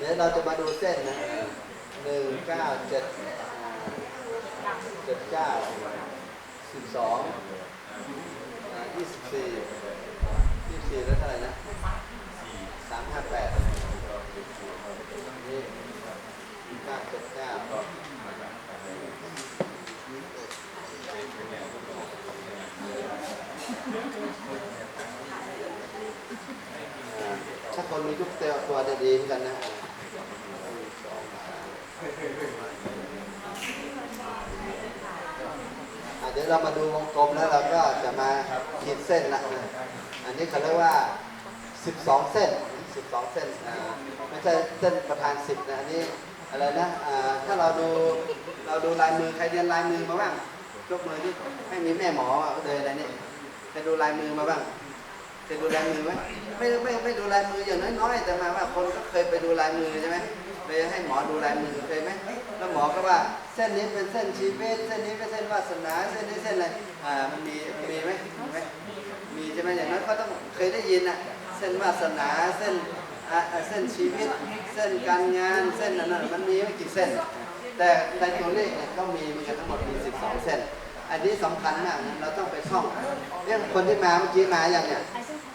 เดี๋ยวเราจะมาดูเส้นนะหนึ่งเก้าเจ็ดเจ็ดเก้าสิบสองยี่สิบสี่ยี่สิบสี่แล้วเท่าไหร่นะสามห้าแปดนี่เก้าเจ็ดเก้าถ้าคนมีทุกตัวตัวจะดีเหมือนกันนะอะ เดี๋ยวเรามาดูวงกลมแล้วเราก็จะมาขีดเส้นละนะอันนี้เขาเรียกว่า 12 เส้น 12 เส้นอ่าไม่ใช่เส้นประธาน 10นะอันนี้อะไรนะอ่าถ้าเราดูเราดูลายมือใครเรียนลายมือมาบ้างยกมือที่ไม่มีแม่หมอก็เลยอะไรนี่ใครดูลายมือมาบ้างเคยดูลายมือไหมไม่ไม่ไม่ดูลายมืออย่างน้อยๆแต่มาว่าคนก็เคยไปดูลายมือใช่ไหม ไปให้หมอดูลายมือเคยไหมแล้วหมอก็ว่าเส้นนี้เป็นเส้นชีวิตเส้นนี้เป็นเส้นวาสนาเส้นนี้เส้นอะไรอ่ามันมีมีไหมมีไหมมีใช่ไหมอย่างนั้นเขาต้องเคยได้ยินอะเส้นวาสนาเส้นอ่าเส้นชีวิต เส้นการงานเส้นนั้นมันมีไม่กี่เส้น แต่ในตัวเลขเนี่ยก็มีมันกันทั้งหมดมี 12 เส้น อันนี้สำคัญมากเราต้องไปท่องเรื่องคนที่มาเมื่อกี้มาอย่างเนี่ย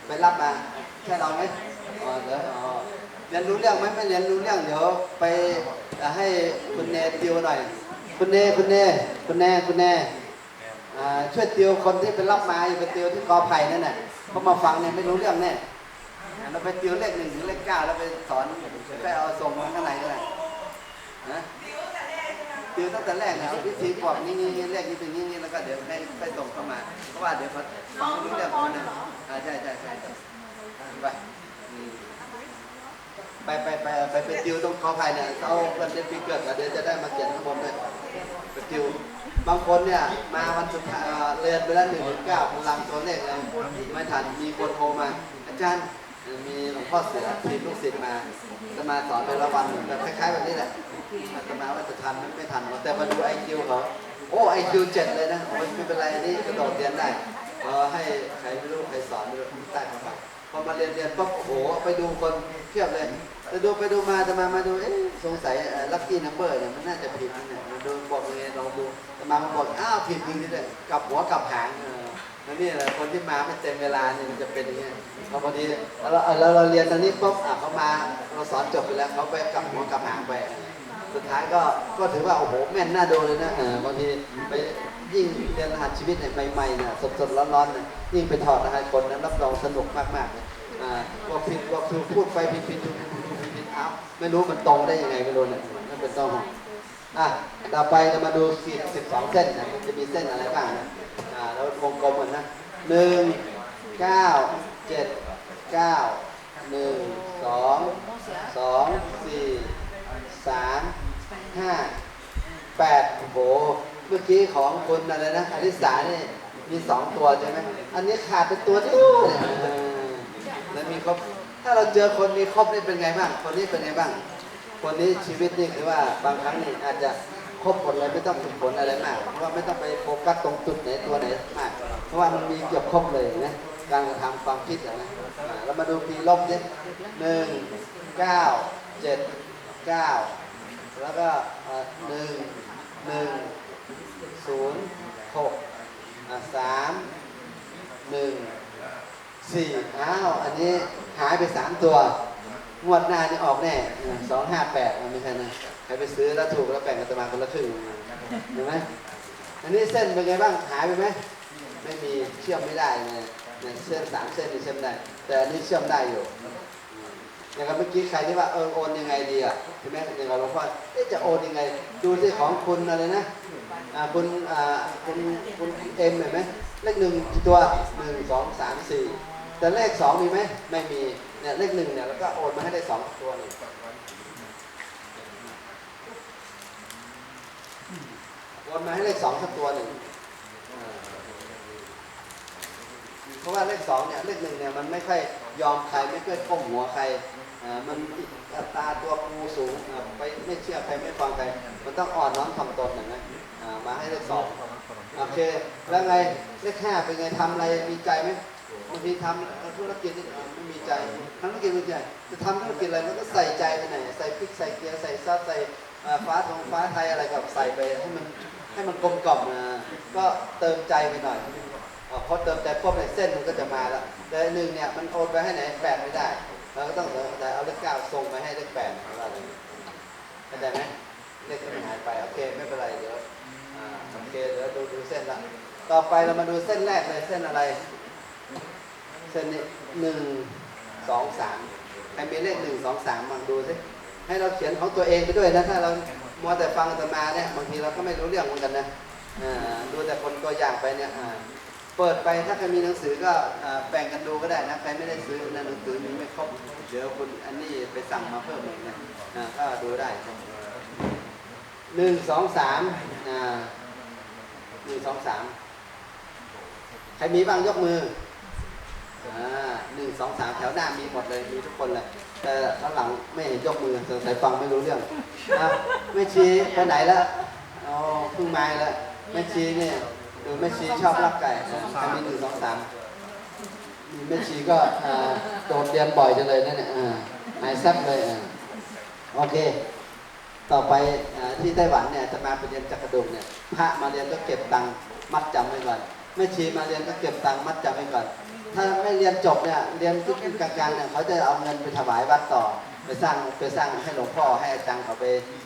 ไปรับมาแค่เราไหมอ๋อเดี๋ยวอ๋อ รียนรู้เรื่องไหมไม่เรียนรู้เรื่องเดี๋ยวไปให้คุณเนติวหน่อย คุณเนคุณเนคุณเนคุณเนอ่าช่วยติวคนที่ไปรับมาอยู่ไปติวที่กอไผ่นั่นน่ะเขามาฟังเนี่ยไม่รู้เรื่องแน่เราไปติวเลขหนึ่งถึงเลขเก้าแล้วไปสอนไปเอาส่งมาข้างในก็ได้นะติวตั้งแต่แรกนะเอาวิธีบอกนี่นี่เลขนี้เป็นนี่นี่แล้วก็เดี๋ยวให้ไปส่งเข้ามาเพราะว่าเดี๋ยวฟังไม่รู้เรื่องของมันนะอ่าใช่ใช่ใช่ไป ไปไปไปไปไปติวตรงกอไผ่เนี่ยเอาวันเดือนปีเกิดเดี๋ยวจะได้มาเขียนข้างบนด้วยไปติวบางคนเนี่ยมาวันสุดท้ายเรียนไปแล้วหนึ่งถึงเก้าพลังตัวเลขเลยไม่ทันมีคนโทรมา อาจารย์มีหลวงพ่อเสือทีมลูกศิษย์มาจะมาสอนเป็นละวันแบบคล้ายๆแบบนี้แหละอาตมาว่าจะทันไม่ทันแต่มาดูไอคิวเขาโอ้ไอคิวเจ็ดเลยนะไม่เป็นไรอันนี่กระโดดเรียนได้พอให้ใครไม่รู้ใครสอนไม่รู้ใต้เข้าไปพอมาเรียนเรียนปุ๊บโอ้โหไปดูคนเทียบเลย ไปดูไปดูมาจะมามาดู เอ๊ะสงสัยลัคกี้นัมเบอร์เนี่ยมันน่าจะผิดนะเนี่ยมาดูบอกเลยลองดูจะมามาบอกอ้าวผิดจริงเลยกลับหัวกลับหางออแล้วนี่แหละคนที่มาไม่เต็มเวลาเนี่ยมันจะเป็นอย่างเงี้ยพอพอดีเราเราเราเรียนตอนนี้ปุ๊บอะเขามาเราสอนจบไปแล้วเขาไปกลับหัวกลับหางไป สุดท้ายก็ก็ถือว่าโอ้โหแม่นน่าดูเลยนะเออบางทีไปยิ่งเรียนรหัสชีวิตเนี่ยใหม่ๆเนี่ยสดๆร้อนๆเนี่ยยิ่งไปถอดรหัสคนนะรับรองสนุกมากๆเลยอ่าว่าผิดว่าถูกพูดไปผิดผิดถูก ถูกถูกผิดผิดอ้าวไม่รู้มันตรงได้ยังไงไม่รู้เนี่ยนั่นเป็นต้องอะต่อไปจะมาดูขีดสิบสองเส้นนะมันจะมีเส้นอะไรบ้างนะอ่าแล้ววงกลมเหมือนนะหนึ่งเก้าเจ็ดเก้าหนึ่งสองสองสี่สามห้าแปดโอ้โหเมื่อกี้ของคุณอะไรนะอริสาเนี่ยมีสองตัวใช่ไหมอันนี้ขาดเป็นตัวเดียวเนี่ยเออแล้วมีครบ ถ้าเราเจอคนมีครบนี่เป็นไงบ้าง คนนี้เป็นไงบ้าง คนนี้ชีวิตนี่คือว่าบางครั้งนี่อาจจะครบผลเลยไม่ต้องฝึกฝนอะไรมากเพราะว่าไม่ต้องไปโฟกัสตรงจุดไหนตัวไหนมาก เพราะว่ามันมีเกือบครบเลยนะการกระทำความคิดอะนะเรามาดูปีลบเนี่ยหนึ่งเก้าเจ็ดเก้าแล้วก็หนึ่งหนึ่งศูนย์หกสามหนึ่ง สี่อ้าวอันนี้หายไปสามตัว งวดหน้านี่ออกแน่สองห้าแปดไม่ใช่นะใครไปซื้อแล้วถูกแล้วแบ่งกันตมาคนละครึ่งเห็นไหมอันนี้เส้นเป็นไงบ้างหายไปไหมไม่มีเชื่อมไม่ได้เลยเนี่ยเส้นสามเส้นนี่เชื่อมได้ แต่อันนี้เชื่อมได้อยู่อย่างกับเมื่อกี้ใครที่ว่าเออโอนยังไงดีอะใช่ไหมอย่างกับหลวงพ่อจะโอนยังไง ดูที่ของคุณอะไรนะคุณคุณคุณเอ็มเห็นไหมเลขหนึ่งกี่ตัวหนึ่งสองสามสี่ แต่เลขสองมีไหมไม่มีเนี่ยเลขหนึ่งเนี่ยแล้วก็โอนมาให้ได้สองตัวนี่งโอนมาให้เลขสองสักตัวหนึ่งเพราะว่าเลขสองเนี่ยเลขหนึ่งเนี่ยมันไม่ค่อยยอมใครไม่ค่อยก้มหัวใครอ่ามันอัตราตัวครูสูงอ่าไปไม่เชื่อใครไม่ฟังใครมันต้องอ่อนน้อมถ่อมตนอย่างนั้นอ่ามาให้เลขสองโอเคแล้วไงเลขห้าเป็นไงทำอะไรมีใจไหมางทีทำธุรกิจนี่ไม่มีใจทำธุรกิจเป็นใจจะทำธุรกิจอะไรมันก็ใส่ใจไปไหนใส่พริกใส่เกลือใส่ซอสใส่ฟ้าทองฟ้าไทยอะไรกับใส่ไปให้มันให้มันกลมกล่อมนะก็เติมใจไปหน่อยเอ่อพอเติมใจปุ๊บเนี่ยเส้นมันก็จะมาแล้วแต่หนึ่งเนี่ยมันโอนไปให้ไหนแปดไม่ได้เราก็ต้องแต่เอาเลขเก้าส่งไปให้เลขแปดของเราเลยเข้าใจไหมเลขมันหายไปโอเคไม่เป็นไรเดี๋ยวโอเคเดี๋ยวดูดูเส้นละต่อไปเรามาดูเส้นแรกเลยเส้นอะไร เส้นนี้หนึ่งสองสามใครมีเลขหนึ่งสองสามลองดูสิให้เราเขียนของตัวเองไปด้วยนะถ้าเรามัวแต่ฟังอาตมาเนี่ยบางทีเราก็ไม่รู้เรื่องเหมือนกันนะดูแต่คนตัวอย่างไปเนี่ยเปิดไปถ้าใครมีหนังสือก็แบ่งกันดูก็ได้นะใครไม่ได้ซื้อนะหนังสือมีไม่ครบเดี๋ยวคุณอันนี้ไปสั่งมาเพิ่มอีกนะอ่าก็ดูได้หนึ่งสองสามหนึ่งสองสามใครมีบ้างยกมือ หนึ่งสองสามแถวหน้ามีหมดเลยมีทุกคนเลย แต่ข้างหลังไม่เห็นยกมือสงสัยฟังไม่รู้เรื่องอะแม่ชีไปไหนแล้วอ๋อเพิ่งมาแล้วแม่ชีเนี่ยดูแม่ชีชอบรักไก่ใครมีหนึ่งสองสามมีแม่ชีก็โดดเรียนบ่อยจังเลยนั่นเนี่ยอ่าหายแซ่บเลยโอเค ต่อไปอที่ไต้หวันเนี่ยจะมาไปเรียนจักรดุงเนี่ยพระมาเรียนก็เก็บตังค์มัดจำไว้ก่อนแม่ชีมาเรียนก็เก็บตังค์มัดจำไว้ก่อน ถ้าไม่เรียนจบเนี่ยเรียนทุกกลางๆเนี่ยเขาจะเอาเงินไปถวายวัดต่อ ไปสร้างไปสร้างให้หลวงพ่อให้อาจารย์เขาไป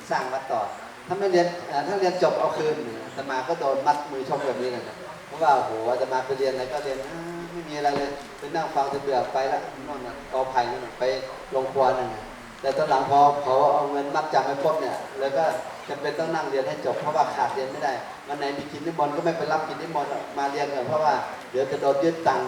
สร้างวัดต่อ ถ้าไม่เรียนถ้าเรียนจบเอาคืนอาตมาก็โดนมัดมือชกแบบนี้เลยนะเพราะว่าโอ้โหอาตมาไปเรียนอะไรก็เรียนไม่มีอะไรเลยไปนั่งฟังจะเบื่อไปละนั่นกอไผ่นั่นไปลงครัวนั่นน่ะแต่ตอนหลังพอเขาเอาเงินมัดจำไปปุ๊บเนี่ยแล้วก็จำเป็นต้องนั่งเรียนให้จบเพราะว่าขาดเรียนไม่ได้วันไหนมีกินนิมนต์ก็ไม่ไปรับกินนิมนต์มาเรียนก่อนเพราะว่าเดี๋ยวจะโดนยึดตังค์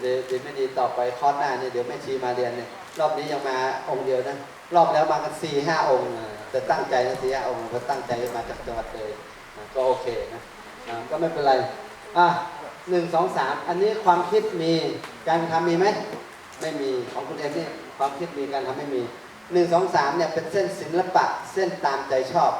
เดี๋ยวเดี๋ยวไม่ดีต่อไปคอร์สหน้าเนี่ยเดี๋ยวแม่ชีมาเรียนเนี่ยรอบนี้ยังมาองค์เดียวนะรอบแล้วมากันสี่ห้าองค์อะแต่ตั้งใจนะสี่ห้าองค์เพราะตั้งใจมาจากจังหวัดเลยก็โอเคนะก็ไม่เป็นไรอะหนึ่งสองสามอันนี้ความคิดมีการทำมีไหมไม่มีของคุณเอ็มนี่ความคิดมีการทำไม่มีหนึ่งสองสามเนี่ยเป็นเส้นศิลปะเส้นตามใจชอบ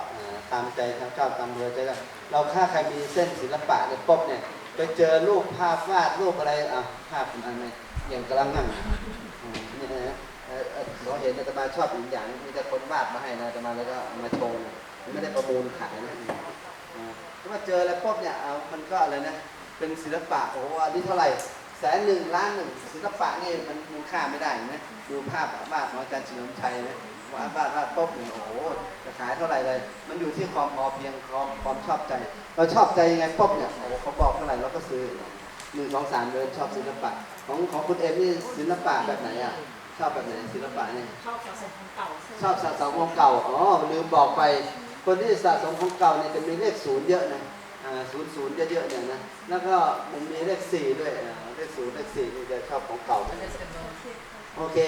ตามใจชอบตามเรือใจเราเราถ้าใครมีเส้นศิลปะเนี่ยปุ๊บเนี่ย ไปเจอรูปภาพวาดรูปอะไรอะภาพอันนี้อย่างกำลังนั่งอืมนี่นะเอ่อเราเห็นอาตมาชอบอีกอย่างมีแต่คนวาดมาให้นะอาตมาแล้วก็มาโชว์นะไม่ได้ประมูลขายนะถ้ามาเจอแล้วปุ๊บเนี่ยมันก็อะไรนะเป็นศิลปะโอ้โหอันนี้เท่าไหร่แสนหนึ่งล้านหนึ่งศิลปะนี่มันมูลค่าไม่ได้เห็นไหมดูภาพวาดของอาจารย์เฉลิมชัยนะ วาดวาดวาดปุ๊บเนี่ยโอ้โหจะขายเท่าไหร่เลย มันอยู่ที่ความพอเพียงความความชอบใจ เราชอบใจยังไงปุ๊บเนี่ยโอ้โหเขาบอกเท่าไหร่เราก็ซื้อหนึ่งสองสามเดินชอบศิลปะ ของของคุณเอ็มนี่ศิลปะแบบไหนอะชอบแบบไหนศิลปะเนี่ยชอบสะสมของเก่าชอบสะสมของเก่าอ๋อลืมบอกไป คนที่สะสมของเก่าเนี่ยจะมีเลขศูนย์เยอะนะอ่าศูนย์ศูนย์เยอะๆเนี่ยนะ แล้วก็มันมีเลขสี่ด้วยอ่าเลขศูนย์เลขสี่นี่จะชอบของเก่า โอเค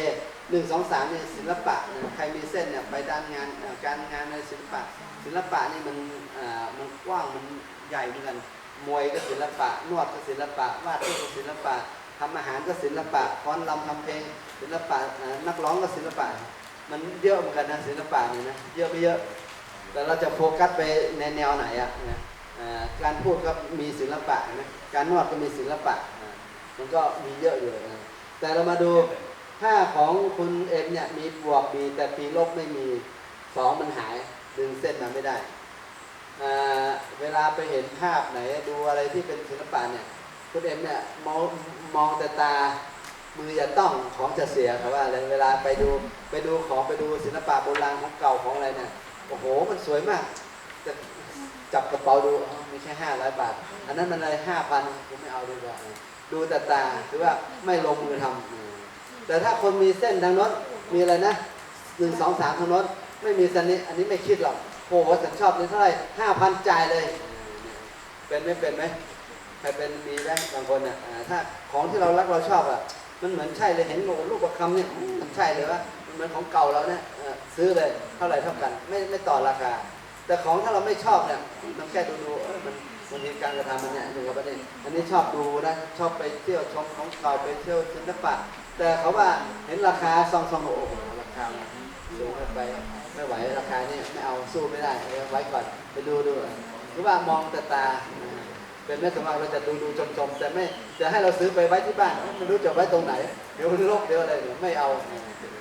หนึ่งสองสามเนี่ยศิลปะใครมีเส้นเนี่ยไปด้านงานการงานในศิลปะ ศิลปะนี่มันอ่ามันกว้างมันใหญ่เหมือนกันมวยก็ศิลปะนวดก็ศิลปะวาดรูปก็ศิลปะทำอาหารก็ศิลปะฟ้อนรำทำเพลง ศิลปะนักร้องก็ศิลปะ มันเยอะเหมือนกันนะศิลปะเนี่ยนะเยอะไม่เยอะ แต่เราจะโฟกัสไปในแนวไหนอะนะอ่าการพูดก็มีศิลปะนะการนวดก็มีศิลปะมันก็มีเยอะอยู่นะแต่เรามาดู ถ้าของคุณเอ็มเนี่ยมีบวกมีแต่ปีลบไม่มีสองมันหายดึงเส้นมาไม่ได้ เวลาไปเห็นภาพไหนดูอะไรที่เป็นศิลปะเนี่ยคุณเอ็มเนี่ยมองมองแต่ตามืออย่าต้องของจะเสียครับว่าเวลาไปดูไปดูของไปดูศิลปะโบราณของเก่าของอะไรเนี่ยโอ้โหมันสวยมากแต่จับกระเป๋าดูมีแค่ห้าร้อยบาท อันนั้นมันอะไรห้าพันผมไม่เอาดีกว่าดูแต่ตาหรือว่าไม่ลงมือทำ แต่ถ้าคนมีเส้นทางโน้นมีอะไรนะหนึ่งสองสามทางโน้นไม่มีส้นนี้อันนี้ไม่คิดหรอกโอ้โหฉันชอบนี่เท่าไหร่ห้าพันจ่ายเลย เป็นไม่เป็นไหมใครเป็นมีได้บางคนอะอ่าถ้าของที่เรารักเราชอบอะมันเหมือนใช่เลยเห็นโอ้โหรูปประคำเนี่ยมันใช่เลยว่ามันเหมือนของเก่าเราเนี่ยซื้อเลยเท่าไหร่เท่ากัน ไม่ไม่ต่อราคา แต่ของถ้าเราไม่ชอบเนี่ยมันแค่ดูดูๆมันมันมีการกระทำมันเนี่ยหนึ่งกับประเด็นอันนี้ชอบดูนะชอบไปเที่ยวชมของเก่าไปเที่ยวศิลปะ แต่เขาว่าเห็นราคาซองซองโอ้โหราคาสูงไปไม่ไหวราคานี่ไม่เอาสู้ไม่ได้ไว้ก่อนไปดูดูหรือว่ามองแต่ตาเป็นแม่สมัครเราจะดูดูชมชมแต่ไม่จะให้เราซื้อไปไว้ที่บ้านไม่รู้จะไว้ตรงไหนเดี๋ยวมันโรคเดี๋ยวอะไรเดี๋ยวไม่เอา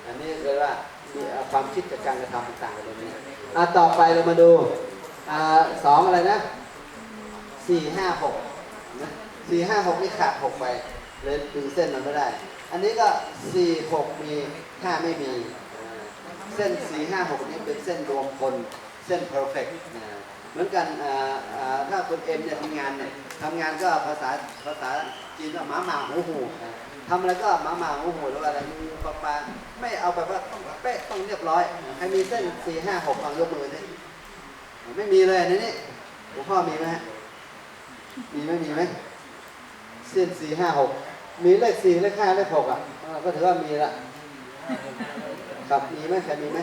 อันนี้เลยว่ามีความคิดกับการกระทำต่างๆกันตรงนี้ อะต่อไปเรามาดูอ่าสองอะไรนะสี่ห้าหกนะสี่ห้าหกนี่ขาดหกไปเลยดึงเส้นมันไม่ได้ อันนี้ก็สี่หกมีห้าไม่มี เส้นสี่ห้าหกนี่เป็นเส้นรวมคนเส้น perfect นะเหมือนกันอ่าอ่าถ้าคนเอ็มเนี่ยทำงานเนี่ยทำงานก็ภาษาภาษาจีนว่าหมาหมาหูหูนะ ทำอะไรก็มาหมาหูหูแล้วอะไรงูปลาปลาไม่เอาแบบว่าต้องเป๊ะต้องเรียบร้อยใครมีเส้นสี่ห้าหกลองยกมือนี่ไม่มีเลยในนี้หลวงพ่อมีไหมฮะมีไหมมีไหมเส้นสี่ห้าหกมีเลขสี่เลขห้าเลขหกอะก็ถือว่ามีละครับมีไหมใครมีไหม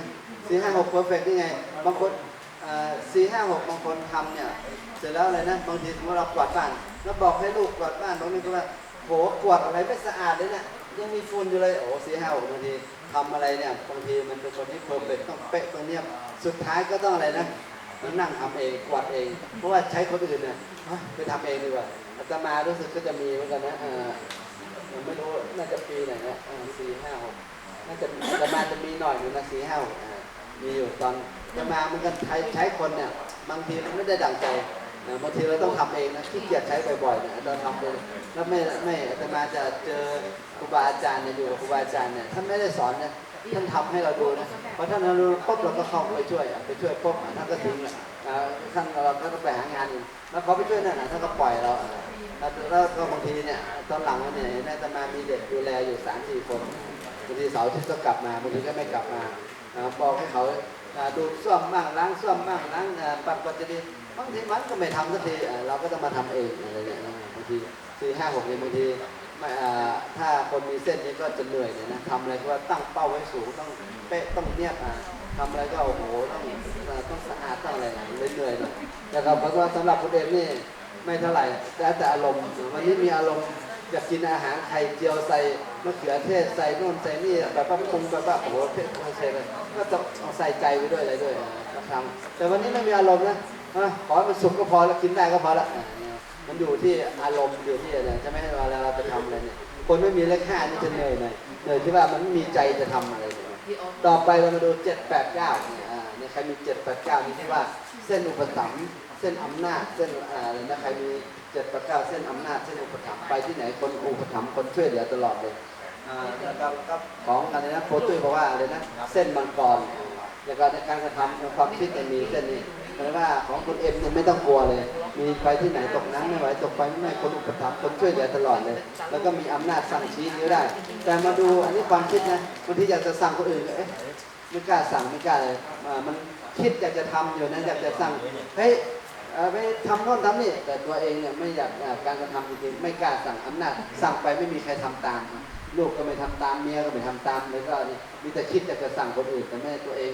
สี่ห้าหกเพอร์เฟกนี่ไงบางคนสี่ห้าหกบางคนทำเนี่ยเสร็จแล้วอะไรนะบางทีสมมติเรากวาดบ้าน แล้วบอกให้ลูกกวาดบ้านบางทีก็ว่า โหกวาดอะไรไม่สะอาดเลยเนี่ยยังมีฝุ่นอยู่เลยโอ้สี่ห้าหกบางทีทำอะไรเนี่ยบางทีมันเป็นคนที่เพอร์เฟกต้องเป๊ะตรงเนี้ยสุดท้ายก็ต้องอะไรนะต้องนั่งทำเองกวาดเอง เพราะว่าใช้คนอื่นเนี่ยไปทำเองดีกว่าอาตมารู้สึกก็จะมีเหมือนกันนะผมไม่รู้น่าจะปีไหนนะสี่ห้าหกน่าจะจะมาจะมีหน่อยหนึงนะสี่ห้าหกมีอยู่ตอนจะมามันก็ใช้ใช้คนเนี่ยบางทีมันไม่ได้ดั่งใจ อ่าบางทีเราต้องทำเองนะขี้เกียจใช้บ่อยๆเนี่ยเราทำเองแล้วไม่ไม่จะมาจะเจอครูบาอาจารย์เนี่ยอยู่กับครูบาอาจารย์เนี่ยท่านไม่ได้สอนเนี่ยท่านทำให้เราดูนะพอท่านเราดูปุ๊บเราก็เข้าไปช่วยไปช่วยปุ๊บท่านก็ทิ้งอะท่านเราก็ต้องไปหางานแล้วเขาไปช่วยนั่นนะท่านก็ปล่อยเราแล้วแล้วก็บางทีเนี่ยตอนหลังเนี่ยน่จะมามีเด็กดูแลอยู่สามสี่คนบางทีเสาร์ที่ก็กลับมาบางทีก็ไม่กลับมาบอกให้เขาอ่าดูส้วมบ้างล้างส้วมบ้างล้างปัดปัจจุบัน บางทีมันก็ไม่ทำสักทีเราก็ต้องมาทำเองอะไรอย่างเงี้ยบางทีสี่ห้าหกเนี่ยบางทีไม่ถ้าคนมีเส้นนี้ก็จะเหนื่อยเลยนะทำอะไรก็ตั้งเป้าไว้สูงต้องเป๊ะต้องเนียบอ่าทำอะไรก็โอ้โหต้องต้องสะอาดต้องอะไรเลยเหนื่อยหน่อยแต่ก็เพราะว่าสำหรับคุณเอมนี่ไม่เท่าไหร่แล้วแต่อารมณ์วันนี้มีอารมณ์อยากกินอาหารไข่เจียวใส่มะเขือเทศใส่นู่นใส่นี่แบบว่าปรุงแบบว่าโอ้โหเผ็ดเผ็ดเลยก็ต้องใส่ใจไปด้วยอะไรด้วยก็ทำแต่วันนี้ไม่มีอารมณ์นะ ขอให้มันสุกก็พอแล้วกินได้ก็พอละมันอยู่ที่อารมณ์อยู่ที่อะไรจะไม่ให้เวลาเราจะทำอะไรเนี่ยคนไม่มีเลขห้านี่จะเหนื่อยหน่อยเหนื่อยที่ว่ามันมีใจจะทำอะไรต่อไปเรามาดูเจ็ดแปดเก้าเนี่ยอ่าเนี่ยใครมีเจ็ดแปดเก้านี่ที่ว่าเส้นอุปถัมภ์เส้นอำนาจเส้นอะไรนะใครมีเจ็ดแประเก้าเส้นอำนาจเส้นอุปถัมภ์ไปที่ไหนคนอุปถัมภ์คนช่วยเหลือตลอดเลยอ่าแล้วก็ก็ของอะไรนะโพตุ้ยบอกว่าอะไรนะเส้นมังกรแล้วก็ในการกระทำความคิดเนี่ยมีเส้นนี้ แปลว่าของคุณเอ็มเนี่ยไม่ต้องกลัวเลย มีไปที่ไหนตกน้ำไม่ไหวตกไฟไม่ไหม้คนอุปถัมภ์คนช่วยเหลือตลอดเลย แล้วก็มีอำนาจสั่งชี้นิ้วได้ แต่มาดูอันนี้ความคิดนะบางทีอยากจะสั่งคนอื่นเอ๊ะไม่กล้าสั่งไม่กล้าเลยอ่ามันคิดอยากจะทำอยู่นะอยากจะสั่งเฮ้ยไปทำโน่นทำนี่แต่ตัวเองเนี่ยไม่อยากการกระทำจริงๆไม่กล้าสั่งอำนาจสั่งไปไม่มีใครทำตามลูกก็ไม่ทำตามเมียก็ไม่ทำตามแล้วก็นี่มีแต่คิดอยากจะสั่งคนอื่นแต่ไม่ตัวเอง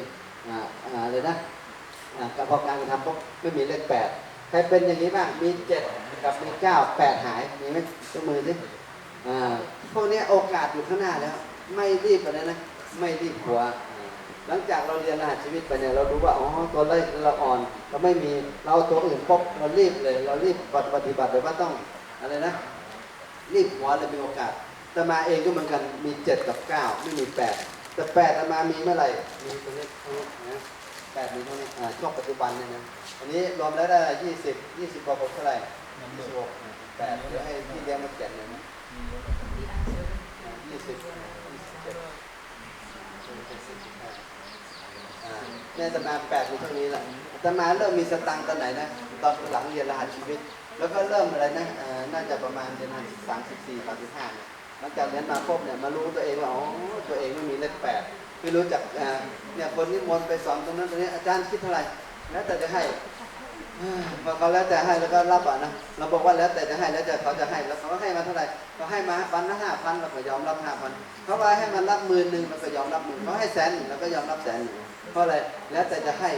อ่าอ่าเลย นะอ่ากับพอการกระทำปุ๊บไม่มีเลขแปดใครเป็นอย่างนี้บ้างมีเจ็ดกับมีเก้าแปดหายมีไหมยกมือสิอ่าพวกนี้โอกาสอยู่ข้างหน้าแล้ว ไม่รีบไปเลยนะไม่รีบหัว หลังจากเราเรียนรหัสชีวิตไปเนี่ยเรารู้ว่าอ๋อตัวเลขเราอ่อน เราไม่มีเราตัวอื่นปุ๊บเรารีบเลย เรารีบปฏิบัติเลยว่าต้องอะไรนะรีบหัวเลยมีโอกาสแต่มาเองก็เหมือนกันมีเจ็ดกับเก้าไม่มีแปดแต่แปดแต่มามีเมื่อไหร่มีตัวเลขเท่านี้นะ แปดมีเท่านี้อ่าช่วงปัจจุบันเนี่ยนะอันนี้รวมแล้วได้ยี่สิบยี่สิบกว่าเท่าไหร่ยี่สิบหกแปดเดี๋ยวให้พี่เลี้ยงมาเขียนเลยนะยี่สิบยี่สิบเจ็ดอ่าเนี่ยอาตมาแปดอยู่เท่านี้แหละอาตมาเริ่มมีสตังค์ตอนไหนนะตอนหลังเรียนรหัสชีวิต แล้วก็เริ่มอะไรนะน่าจะประมาณเดือนสามสิบสี่สามสิบห้านะหลังจากเรียนมาพบเนี่ยมารู้ตัวเองว่าอ๋อตัวเองไม่มีเลขแปด ไม่รู้จักเนี่ยคนนิมนต์ไปสอนตรงนั้นตรงนี้อาจารย์คิดเท่าไหร่แล้วแต่จะให้อ่าพอเขาแล้วแต่ให้แล้วก็รับอะนะเราบอกว่าแล้วแต่จะให้แล้วแต่เขาจะให้แล้วเขาก็ให้มาเท่าไหร่เขาให้มาพันละห้าพันเราก็ยอมรับห้าพันเขาว่าให้มันรับหมื่นหนึ่งเราก็ยอมรับหมื่นเขาให้แสนหนึ่งเราก็ยอมรับแสนหนึ่งเพราะอะไรแล้วแต่จะให้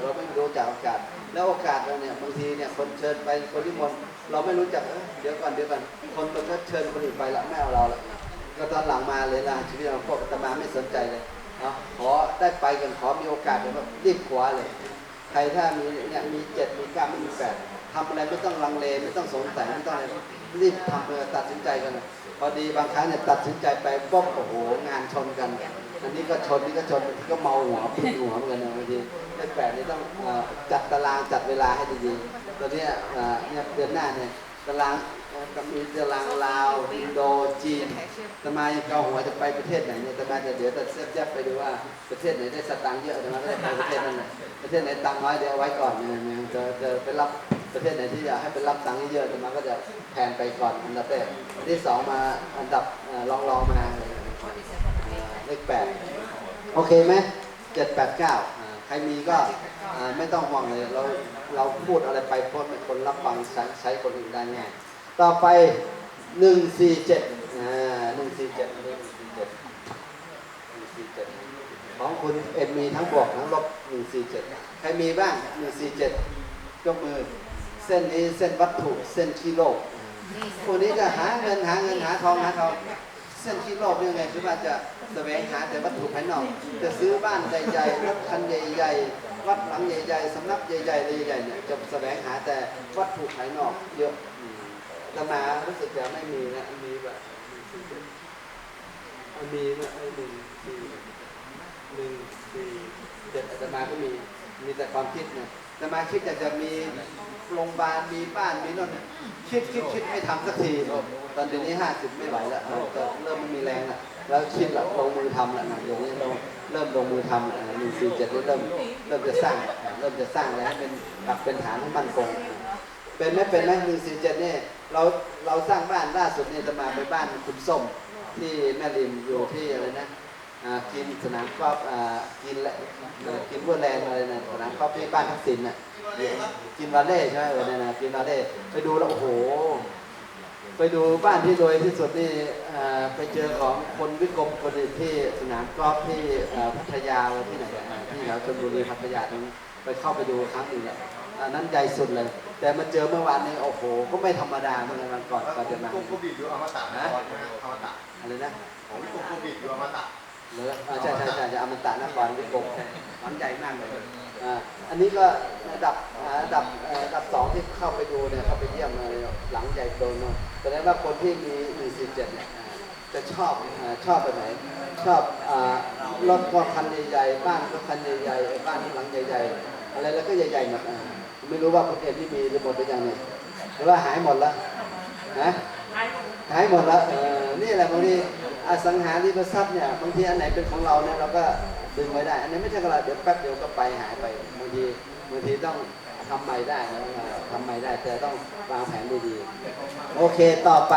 เราไม่รู้จักโอกาส แล้วโอกาสเราเนี่ยบางทีเนี่ยคนเชิญไปคนที่มนเราไม่รู้จักเดี๋ยวก่อนเดี๋ยวก่อนคนตัวก็เชิญคนอื่นไปละไม่เอาเราละก็ตอนหลังมาเลยนะชีวิตเราพวกตมาไม่สนใจเลย นาะขอได้ไปกันขอมีโอกาสเดี๋ยวแบบรีบขวาเลย ใครถ้ามีเนี่ยมีเจ็ดมีเก้ามีแปดทำอะไรไม่ต้องลังเลไม่ต้องสงสัยไม่ต้องอะไรรีบทำเลยตัดสินใจกันพอดีบางครั้งเนี่ยตัดสินใจไปปุ๊บโอ้โหงานชนกัน อันนี้ก็ชนนี่ก็ชนบางทีก็เมาหัวปวดหัวเหมือนกันบางทีแปดนี่ต้องจัดตารางจัดเวลาให้ดีๆตอนนี้เอ่อเนี่ยเดือนหน้าเนี่ยตาราง เอ่อจะมีตารางลาวอินโดจีนตมายังเกาหัวจะไปประเทศไหนเนี่ยตมาจะเดี๋ยวจะแยบๆไปดูว่าประเทศไหนได้สตางค์เยอะตมาก็ได้ไปประเทศนั้นเลยประเทศไหนตังค์น้อยเดี๋ยวไว้ก่อนเนี่ยจะจะไปรับประเทศไหนที่อยากให้ไปรับตังค์เยอะๆตมาก็จะแทนไปก่อนอันดับแรกอันที่สองมาอันดับเอ่อรองๆมาเลขแปดโอเคไหมเจ็ดแปดเก้าใครมีก็ไม่ต้องห่วงเลยเราเราพูดอะไรไปเพราะคนรับฟังใช้ใช้คนอื่นได้ง่าย ต่อไปหนึ่งสี่เจ็ดอ่าหนึ่งสี่เจ็ดหนึ่งสี่เจ็ดหนึ่งสี่เจ็ดของคุณเอ็มมีทั้งบวกทั้งลบหนึ่งสี่เจ็ดใครมีบ้างหนึ่งสี่เจ็ดยกมือ เส้นนี้เส้นวัตถุเส้นกิโลพวกนี้ก็หาเงินหาเงินหาทองหาทองเส้นที่โลกนี่ไงคือว่าจะแสวงหาแต่วัตถุภายนอกจะซื้อบ้านใหญ่ๆรถคันใหญ่ๆ วัดหลังใหญ่ๆสำนักใหญ่ๆอะไรใหญ่ๆเนี่ยจะแสวงหาแต่วัตถุภายนอกเยอะ ตมารู้สึกจะไม่มีนะมีแบบมีนะไอ้หนึ่งสี่หนึ่งสี่เจ็ดอาตมาก็มีมีแต่ความคิดนี่ยอาตมาคิดอยากจะมีโรงพยาบาลมีบ้านมีโน่นคิดคิดคิดไม่ทำสักทีตอนเดี๋ยวนี้ห้าสิบไม่ไหวแล้วเออก็เริ่มไม่มีแรงแล้วแล้วคิดแล้วลงมือทำล้วนะเดี๋ยวนี้เราเริ่มลงมือทำหนึ่งสี่เจ็ดเริ่มเริ่มจะสร้าง เริ่มจะสร้างแล้วเป็นหลักเป็นฐานให้มั่นคง เป็นไหมเป็นไหมหนึ่งสี่เจ็ดนี่เราเราสร้างบ้านล่าสุดนี่จะมาไปบ้านคุณส้มที่แม่ริมอยู่ที่อะไรนะอ่ากินสนามกอล์ฟอ่ากินและกินวัวแลนด์อะไรนะสนามกอล์ฟที่บ้านทักษิณน่ะกินวาเล่ใช่ไหมเออเนี่ยนะกินวาเล่ไปดูแล้วโอ้โห ไปดูบ้านที่รวยที่สุดนี่อ่อไปเจอของคนวิกรมคนที่สนามกอล์ฟที่อ่อพัทยาที่ไหนที่แถวชลบุรีพัทยาตรงไปเข้าไปดูครั้งหนึ่งอะ อันนั้นใหญ่สุดเลย แต่มาเจอเมื่อวานนี้โอ้โห ก็ไม่ธรรมดาเมื่อวันก่อนก่อนจะมาโกโคบิดอยู่อมตะนะอมตะอะไรนะผมโกโคบิดอยู่อมตะเหรืออ่าใช่ใช่ใช่จะอมตะนครวิกรมหลังใหญ่มากเลยอ่าอันนี้ก็ระดับอ่าระดับเอ่อระดับสองที่เข้าไปดูเนี่ยเข้าไปเยี่ยมเลยหลังใหญ่โตเนาะแสดงว่าคนที่มีหนึ่งสี่เจ็ดเนี่ยอ่าจะชอบเอ่อชอบแบบไหนชอบอ่ารถก็คันใหญ่ๆบ้านก็คันใหญ่ๆบ้านหลังใหญ่ ๆ อะไรแล้วก็ใหญ่ๆหมดอ่า ไม่รู้ว่าคนเอ็มที่มีหรือหมดหรือยังเนี่ยหรือว่าหายหมดแล้วฮะหายหมดแล้วเออนี่แหละบางทีอสังหาริมทรัพย์เนี่ยบางทีอันไหนเป็นของเราเนี่ยเราก็ดึงไว้ได้ อันนี้ไม่ใช่ของเราเดี๋ยวแป๊บเดียวก็ไปหายไปบางทีบางทีต้องทำใหม่ได้นะทำใหม่ได้แต่ต้องวางแผนดีๆโอเคต่อไป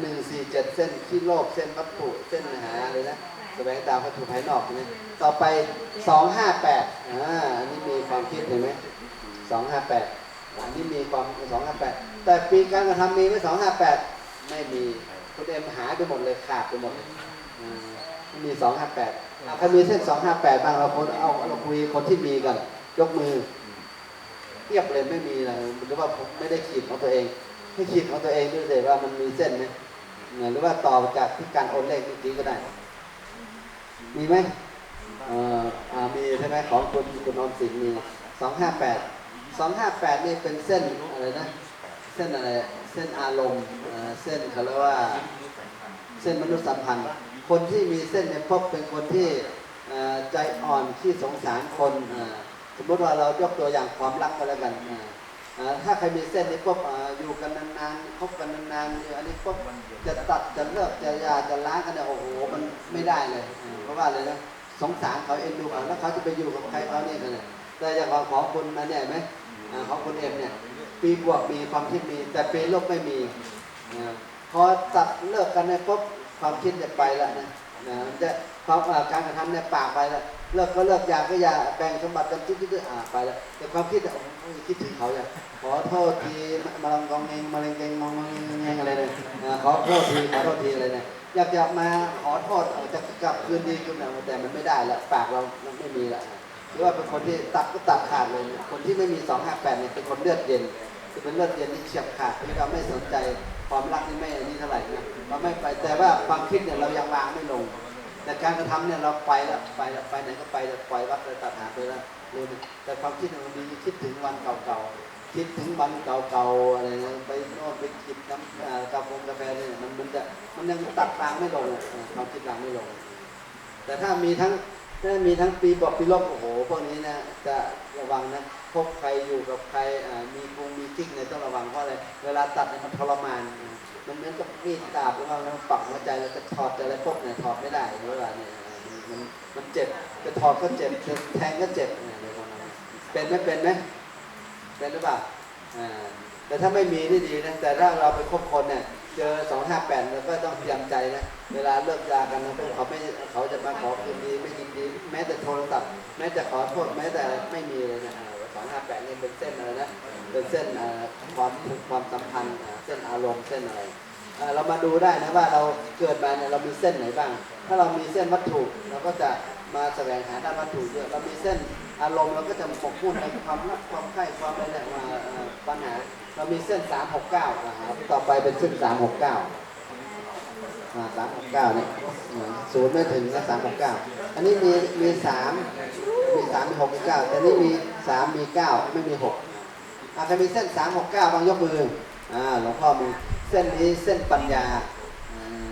หนึ่งสี่เจ็ดเส้นขี้โลกเส้นวัตถุเส้นหาเลยนะแสวงตามวัตถุภายนอกนะต่อไปสองห้าแปดอ่าอันนี้มีความคิดเห็นไหม สองห้าแปดอันนี้มีความสองห้าแปดแต่ปีการกระทำมีไหมสองห้าแปดไม่มีคุณเอ็มหายไปหมดเลยขาดไปหมดไม่มีสองห้าแปดถ้ามีเส้นสองห้าแปดบ้างเราคนเอาเราคุยคนที่มีกัน ยกมือเทียบเลยไม่มีเลยหรือว่าผมไม่ได้ขีดของตัวเองให้คิดของตัวเองด้วยเลยว่ามันมีเส้นไหมหรือว่าต่อจากที่การโอนเลขเมื่อกี้ก็ได้ มีไหมเอ่ออ่ามีใช่ไหมของคุณคุณออมสินมีสองห้าแปด สองห้าแปดนี่เป็นเส้นอะไรนะ เส้นอะไร เส้นอารมณ์เส้นเขาเรียกว่า เส้นมนุษยสัมพันธ์ คนที่มีเส้นเนี่ยพบเป็นคนที่ใจอ่อนที่สงสารคน สมมติว่าเรายกตัวอย่างความรักก็แล้วกัน ถ้าใครมีเส้นนี้ปุ๊บอยู่กันนานๆคบกันนานๆอันนี้ปุ๊บจะตัดจะเลิกจะยาจะล้างกันเนี่ยโอ้โหมันไม่ได้เลย เพราะว่าอะไรนะสงสารเขาเอ็นดูเขาแล้วเขาจะไปอยู่กับใครเขาเนี่ยกันเนี่ยแต่อย่างของคุณนะเนี่ยไหม ของคุณเอ็มเนี่ยปีบวกมีความคิดมี แต่ปีลบไม่มีอ่าพอตัดเลิกกันเนี่ยปุ๊บความคิดจะไปแล้วนะนะจะความการกระทำเนี่ยปากไปแล้วเลิกก็เลิกอยาก็อยาแบ่งสมบัติกันจิ๊ดๆอ่าไปแล้วแต่ความคิดเนี่ยคิดถึงเขาอย่างขอโทษทีมาลังกองเองมาเลงเกงมองมองเงงอะไรเลยอ่าขอโทษทีขอโทษทีอะไรเนี่ยอยากจะมาขอโทษจะกลับคืนดีคืนแต่มันไม่ได้แล้วปากเราไม่มีละ หรือว่าเป็นคนที่ตัดก็ตัดขาดเลย คนที่ไม่มีสองห้าแปดเนี่ยเป็นคนเลือดเย็นคือเป็นเลือดเย็นที่เฉียบขาดที่เราไม่สนใจความรักนี่ไม่อันนี้เท่าไหร่นะเราไม่ไปแต่ว่าความคิดเนี่ยเรายังวางไม่ลง แต่การกระทำเนี่ยเราไปแล้วไปแล้วไปไหนก็ไปแล้วปล่อยวัดเลยตัดหาไปแล้วเลยแต่ความคิดเนี่ยมันมีคิดถึงวันเก่าๆคิดถึงวันเก่าๆอะไรนะไปโน่นไปจิบน้ำกาแฟกาแฟเนี่ยมันมันจะมันยังตัดรางไม่ลงความคิดรางไม่ลง แต่ถ้ามีทั้งถ้ามีทั้งปีบอกปีลบโอ้โห พวกนี้นะจะระวังนะพบใครอยู่กับใครมีคงมีกิ๊กเนี่ยต้องระวังเพราะอะไรเวลาตัดเนี่ยมันทรมาน มันเหมือนกับมีดดาบหรือว่ามันปักหัวใจแล้วจะถอดแต่อะไรพวกเนี่ยถอดไม่ได้เวลาเนี่ยมันมันเจ็บจะถอดก็เจ็บจะแทงก็เจ็บเนี่ยในพวกนั้นเป็นไหมเป็นไหมเป็นหรือเปล่าอ่าแต่ถ้าไม่มีนี่ดีนะแต่ถ้าเราไปคบคนเนี่ย เจอสองห้าแปดเราก็ต้องเตรียมใจนะเวลาเลิกยากันนะเขาไม่เขาจะมาขอคืนดีไม่ยินดี แม้แต่โทรศัพท์แม้จะขอโทษแม้แต่ไม่มีเลยนะสองห้าแปดนี่เป็นเส้นอะไรนะเป็นเส้นความความสัมพันธ์เส้นอารมณ์เส้นอะไรเรามาดูได้นะว่าเราเกิดมาเนี่ยเรามีเส้นไหนบ้าง ถ้าเรามีเส้นวัตถุเราก็จะมาแสวงหาด้านวัตถุเยอะเรามีเส้นอารมณ์เราก็จะหมกมุ่นในความรักความใคร่ความอะไรเนี่ยมาปัญหา เรามีเส้น 369นะครับต่อไปเป็นเส้น 369อ่า369เนี่ยศูนย์ไม่ถึงนะ369 อันนี้มีมีสามมีสามมีหกมีเก้าแต่นี่มีสามมีเก้าไม่มีหกอาจจะมีเส้นสามหกเก้าบางยกมืออ่าหลวงพ่อมีเส้นนี้เส้นปัญญาอ่า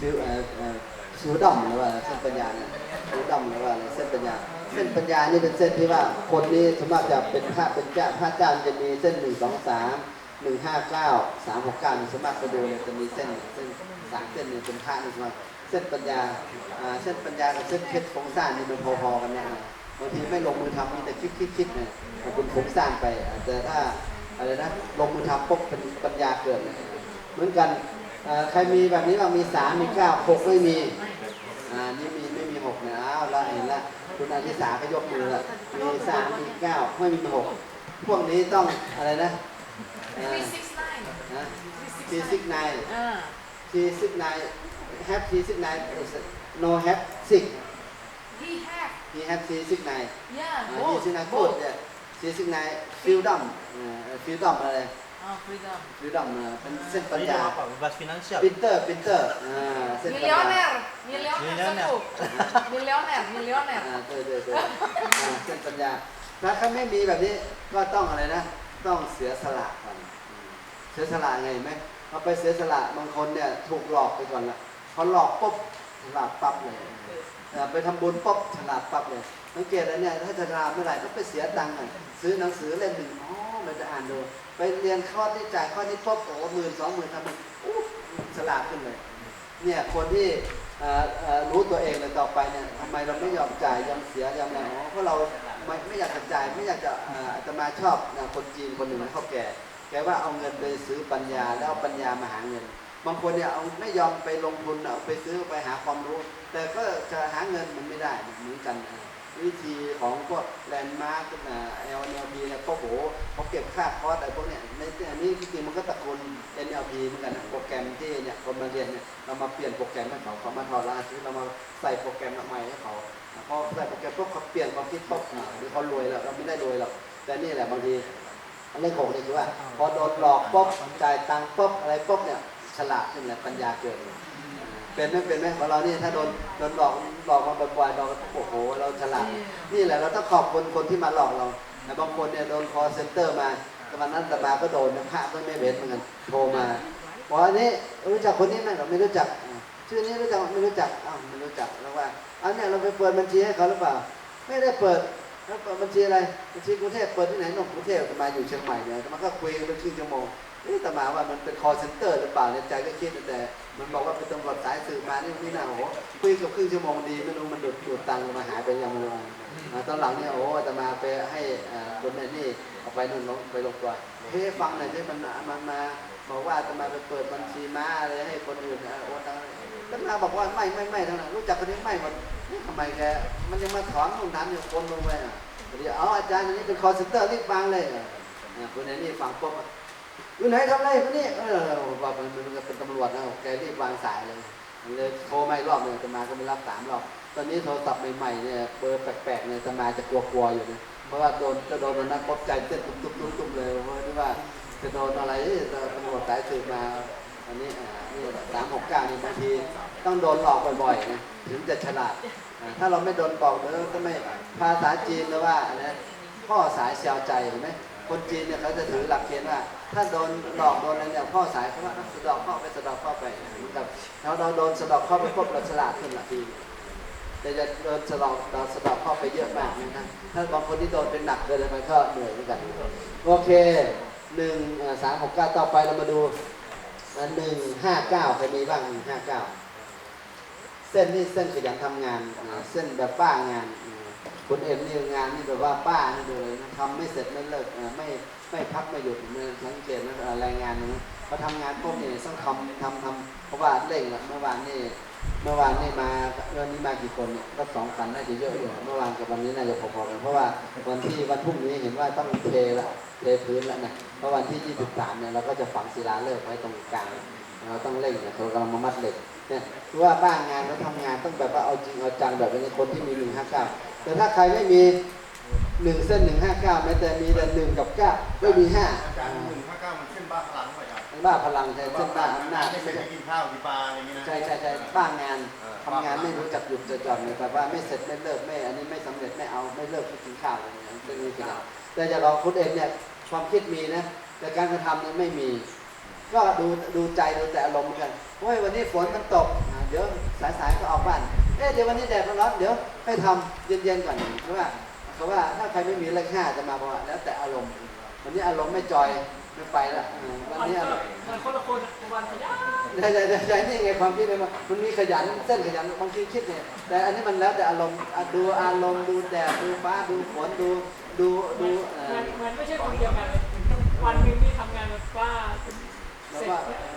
ซิวเอ่อซิวดอมหรือว่าเส้นปัญญาเนี่ยซิวดอมหรือว่าเส้นปัญญา เส้นปัญญานี่เป็นเส้นที่ว่าคนนี้สมมติจะเป็นพระเป็นเจ้าพระเจ้าจะมีเส้นหนึ่งสองสามหนึ่งห้าเก้าสามหกเก้าสมมติไปดูเนี่ยจะมีเส้นเส้นสามเส้นเนี่ยเป็นพระนี่สมมติเส้นปัญญาเส้นปัญญากับเส้นเพชรโครงสร้างนี่มันพอๆกันเนี่ยนะบางทีไม่ลงมือทำมีแต่คิดคิดคิดเนี่ยมันเป็นโครงสร้างไปอาแต่ถ้าอะไรนะลงมือทำปุ๊บเป็นปัญญาเกิดเหมือนกันใครมีแบบนี้บ้างมีสามมีเก้าหกไม่มีอ่านี่มีไม่มีหกเนี่ยอ้าวล้วเห็นละ คุณอาทิสาก็ยกมือละมีสามมีเก้าไม่มีหกพวกนี้ต้องอะไรนะอ่า Three six nine. นะ Three ที six ซิก nine. ไน Ah, ทีซิกไน have ทีซิกไน no have six he have. he have ทีซิกไน Yeah, ที both. ซิกไนพูด both. เนี่ยทีซิกไนฟิลดัมฟิลดัมอะไร Ah, freedom. ฟิลดัมเป็นเส้นปัญ Ini ญา nama apa? Bebas finansial. ปินเตอร์ปินเตอร์อ่าเส้นปัญญา Millionaire. Millionaire Millionaire. satu. Millionaire. Millionaire. อ่าเดยเดยเดยอ่าเส้นปัญญาถ้าเขาไม่มีแบบนี้ก็ต้องอะไรนะ ต้องเสียสละก่อนอืมเสียสละไงเห็นไหมพอไปเสียสละบางคนเนี่ยถูกหลอกไปก่อนละพอหลอกปุ๊บฉลาดปั๊บเลยเอ่อไปทำบุญปุ๊บฉลาดปั๊บเลยสังเกตแล้วเนี่ยถ้าจะฉลาดเมื่อไหร่ก็ไปเสียตังค์อะซื้อหนังสือเล่มหนึ่งอ๋อมันจะอ่านดู ไปเรียนข้อที่จ่ายข้อนี้ปุ๊บโอ้หมื่นสองหมื่นทำมันอู้ฉลาดขึ้นเลย เนี่ยคนที่รู้ตัวเองเลยต่อไปเนี่ยทำไมเราไม่ยอมจ่ายยอมเสียยอมอะไรอเพราะเราไม่ไม่อยากจะจ่ายไม่อยากจะอาตมาชอบนะคนจีนคนหนึ่งเขาแก่ แกว่าเอาเงินไปซื้อปัญญาแล้วเอาปัญญามาหาเงิน บางคนเนี่ยเอาไม่ยอมไปลงทุนเอาไปซื้อไปหาความรู้ แต่ก็จะหาเงินมันไม่ได้เหมือนกันนะ วิธีของพวกแลนด์มาร์กเอลเนบีเนี่ยก็โหเขาเก็บค่าคอร์สอะไรพวกเนี้ยในอันนี้จริงๆมันก็ตระกูล NLP เหมือนกันนะโปรแกรมที่เนี่ยคนมาเรียนเนี่ยเรามาเปลี่ยนโปรแกรมให้เขาเขามาถอดรหัสเรามาใส่โปรแกรมใหม่ให้เขาพอใส่โปรแกรมปุ๊บเขาเปลี่ยนความคิดปุ๊บอะหรือเขารวยแล้วเราไม่ได้รวยหรอกแต่นี่แหละบางทีเรื่องของนี่คือว่า พอโดนหลอกปุ๊บจ่ายตังค์ปุ๊บอะไรปุ๊บเนี่ยฉลาดขึ้นแหละปัญญาเกิด เป็นไหมเป็นไหมของเรานี่ถ้าโดนโดนหลอกหลอกมาบ่อยๆเราโอ้โห เราฉลาดนี่แหละเราต้องขอบคุณคนที่มาหลอกเราแต่บางคนเนี่ยโดนคอเซ็นเตอร์มาแต่วันนั้นตมาก็โดนนะพระก็ไม่เว้นเหมือนกันโทรมาบอกว่านี่รู้จักคนนี้ไหมเราไม่รู้จักอ่าชื่อนี้รู้จักไหมไม่รู้จักอ้าวไม่รู้จักแล้วว่าอันเนี้ยเราไปเปิดบัญชีให้เขาหรือเปล่า ไม่ได้เปิดแล้วเปิดบัญชีอะไรบัญชีกรุงเทพเปิดที่ไหนนกกรุงเทพตมาอยู่เชียงใหม่เนี่ยตมาก็คุยกันเป็นครึ่งชั่วโมงเอ๊ะตมาว่ามันเป็นคอเซ็นเตอร์หรือเปล่าในใจก็คิดแต่ มันบอกว่าเป็นตำรวจสายสืบมานี่นี่นะโอ้โหคุยกับครึ่งชั่วโมงดีไม่รู้มันดูดดูดตังค์มาหายไปยังไม่รู้ตอนหลังเนี่ยโอ้อาตมาไปให้คนในนี่เอาไปนู่นลงไปลงตัวเฮ้ฟังหน่อยที่มันมันมาบอกว่าอาตมาไปเปิดบัญชีม้าอะไรให้คนอื่นโอ้ตังค์อาตมาบอกว่าไม่ไม่ไม่เท่านั้นรู้จักคนนี้ไม่หมดนี่ทำไมแกมันยังมาถอนนู่นนั่นอยู่คนลงไปอะเดี๋ยวเอาอาจารย์อันนี้เป็นคอเซนเตอร์รีบฟังเลยอะอ่าคนในนี่ฟังปุ๊บ อยู่ไหนทำไรคนนี้เออว่ามันมันเป็นตำรวจนะแกรีบวางสายเลยเลยโทรมาอีกรอบหนึ่งจะมาก็ไม่รับสามรอบตอนนี้โทรศัพท์ใหม่ๆเนี่ยเบอร์แปลกๆเนี่ยจะมาจะกลัวๆอยู่นะเพราะว่าโดนจะโดนวันนั้นปบใจเต้นตุ้มๆๆเลยเพราะที่ว่าจะโดนอะไรตำรวจสายสืบมาอันนี้อ่านี่สามหกเก้านี่บางทีต้องโดนหลอกบ่อยๆนะถึงจะฉลาด ถ้าเราไม่โดนปอกเราก็ไม่ภาษาจีนหรือว่าอะไรนะพ่อสายเสียวใจเห็นไหมคนจีนเนี่ยเขาจะถือหลักเกณฑ์ว่า ถ้าโดนหลอกโดนอะไรเนี่ยพ่อสายเขาว่าสะดอกข้อไปสะดอกข้อไปเหมือนกับเราเราโดนสะดอกข้อไปปุ๊บเราฉลาดขึ้นละทีแต่จะโดนสะดอกเราสะดอกข้อไปเยอะมากนะครับถ้าบางคนที่โดนเป็นหนักเกินไปก็เหนื่อยเหมือนกันโอเคหนึ่งสามหกเก้าต่อไปเรามาดูหนึ่งห้าเก้าใครมีบ้างหนึ่งห้าเก้าเส้นนี่เส้นขยันทำงาน เส้นแบบป้างาน คุณเอ็มนี่งานนี่แบบว่าป้านี่ดูเลยนะทำไม่เสร็จไม่เลิกไม่ไม่พักไม่หยุดนสังเกตนะรายงานนะพอทำงานพวกนี้ต้องทำทำทำเพราะว่าเร่งอะเมื่อวานนี่เมื่อวานนี่มาวันนี้มากี่คนเนี่ยก็สองคันน่าจะเยอะอยู่เมื่อวานกับวันนี้น่าจะพอๆกันเพราะว่าวันที่วันพรุ่งนี้เห็นว่าต้องเทละเทพื้นแล้วนะเพราะวันที่ 23เนี่ยเราก็จะฝังศิลาฤกษ์ไว้ตรงกลางเราต้องเร่งนะเรากำลังมามัดเหล็กเนี่ยคือว่าบ้านงานเราทำงานต้องแบบว่าเอาจริงเอาจังแบบเป็นคนที่มี159 แต่ถ้าใครไม่มี1เส้น159แม้แต่มีแต่1กับ9ไม่มี5อาจารย์หนึ่งห้าเก้ามันเส้นบ้าพลังป่ะอาจารย์มันบ้าพลังใช่เส้นบ้าอำนาจไม่เคยไปกินข้าวกินปลาอะไรอย่างนี้นะใช่ใช่ใช่บ้างานทำงานไม่รู้จักหยุดจะหย่อนเลยแบบว่าไม่เสร็จไม่เลิกไม่อันนี้ไม่สำเร็จไม่เอาไม่เลิกไม่กินข้าวอะไรอย่างเงี้ยเป็นอย่างนี้แต่จะลองคุณเองเนี่ยความคิดมีนะแต่การกระทำเนี่ยไม่มี ก็ดูดูใจดูแต่อารมณ์เหมือนกันโอ้ยวันนี้ฝนมันตกอ่าเดี๋ยวสายๆก็ออกบ้านเอ๊ะเดี๋ยววันนี้แดดมันร้อนเดี๋ยว ให้ทำเย็นๆก่อนเพราะว่าเขาว่าถ้าใครไม่มีเลขห้าจะมาบอกว่าแล้วแต่อารมณ์วันนี้อารมณ์ไม่จอยไม่ไปละอืมวันมันนี้ก็อารมณ์มันคนละคนอะวันขยันใช่ใช่ใช่ใช่นี่ไงความคิดเลยว่ามันมีขยันเส้นขยันบางทีคิดเนี่ยแต่อันนี้มันแล้วแต่อารมณ์อะดูอารมณ์ดูแดดดูฟ้าดูฝนดูดูดูเอ่อมันมันไม่ใช่คนเดียวกันเลยวันหนึ่งที่ทำงานแบบว่า เสร็จ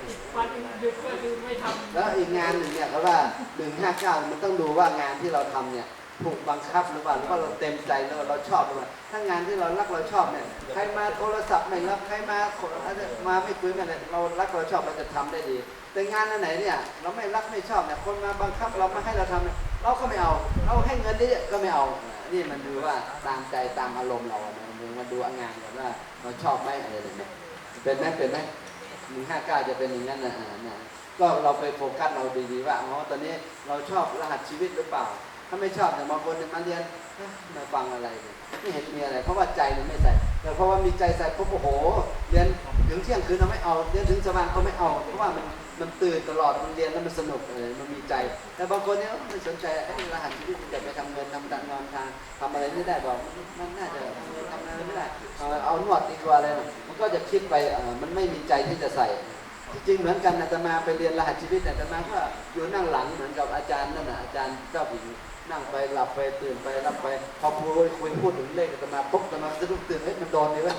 อีกวันหยุดก็คือไม่ทำแล้วอีกงานหนึ่งเนี่ยเขาว่าหนึ่งห้าเก้ามันต้องดูว่างานที่เราทำเนี่ยถูกบังคับหรือเปล่าหรือว่าเราเต็มใจแล้วเราชอบหรือเปล่าถ้างานที่เรารักเราชอบเนี่ยใครมาโทรศัพท์ไม่รับใครมามาไม่คุยกันเนี่ยเรารักเราชอบเราจะทำได้ดี แต่งานอันไหนเนี่ยเราไม่รักไม่ชอบเนี่ยคนมาบังคับเราไม่ให้เราทำเนี่ยเราก็ไม่เอา เราให้เงินนี่ก็ไม่เอานี่มันดูว่าตามใจตามอารมณ์เราอะนะมันมาดูงานก่อนว่าเราชอบไหมอะไรแบบนี้เป็นไหมเป็นไหม หนึ่งห้าเก้าจะเป็นอย่างนั้นนะอ่านะก็เราไปโฟกัสเราดีๆว่าอ๋อตอนนี้เราชอบรหัสชีวิตหรือเปล่า ถ้าไม่ชอบเนี่ยบางคนเนี่ยมาเรียนมาฟังอะไรเนี่ยไม่เห็นมีอะไร เพราะว่าใจมันไม่ใส่แต่เพราะว่ามีใจใส่ปุ๊บโอ้โหเรียนถึงเที่ยงคืนเราไม่เอาเรียนถึงสว่างก็ไม่เอา เพราะว่ามันมันตื่นตลอดมันเรียนแล้วมันสนุกเออมันมีใจ แต่บางคนเนี่ยไม่สนใจไอ้รหัสชีวิตจะไปทำเงินทำการงานทางทำอะไรไม่ได้บอกมันน่าจะทำอะ ไม่ได้เอาหนวดดีกว่าอะไรมันก็จะคิดไปมันไม่มีใจที่จะใส่จริงเหมือนกันอาตมาไปเรียนรหัสชีวิตอาตมาก็อยู่นั่งหลังเหมือนกับอาจารย์นั่นนะอาจารย์เจ้าหญิงนั่งไปหลับไปตื่นไปรับไปพอพูดคุยพูดถึงเลขอาตมาปุ๊บอาตมาสะดุ้งตื่นเฮ้ยมันโดนเลยเว้ย